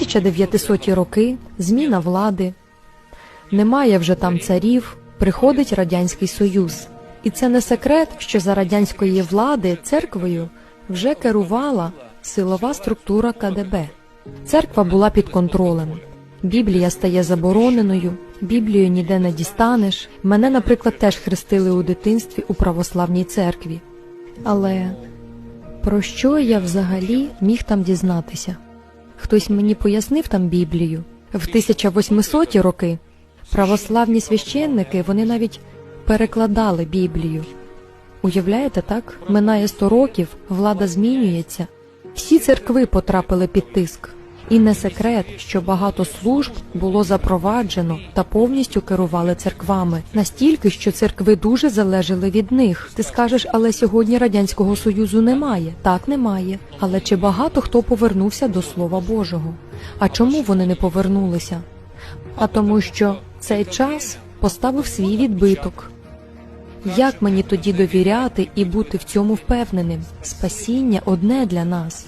1900 роки зміна влади, немає вже там царів, приходить Радянський Союз. І це не секрет, що за радянської влади церквою вже керувала силова структура КДБ. Церква була під контролем. Біблія стає забороненою, Біблію ніде не дістанеш. Мене, наприклад, теж хрестили у дитинстві у православній церкві. Але про що я взагалі міг там дізнатися? Хтось мені пояснив там Біблію. В 1800 роки православні священники вони навіть перекладали Біблію. Уявляєте, так? Минає 100 років, влада змінюється. Всі церкви потрапили під тиск. І не секрет, що багато служб було запроваджено та повністю керували церквами, настільки, що церкви дуже залежали від них. Ти скажеш, але сьогодні радянського союзу немає. Так немає. Але чи багато хто повернувся до Слова Божого? А чому вони не повернулися? А тому, що цей час поставив свій відбиток. Як мені тоді довіряти і бути в цьому впевненим? Спасіння одне для нас.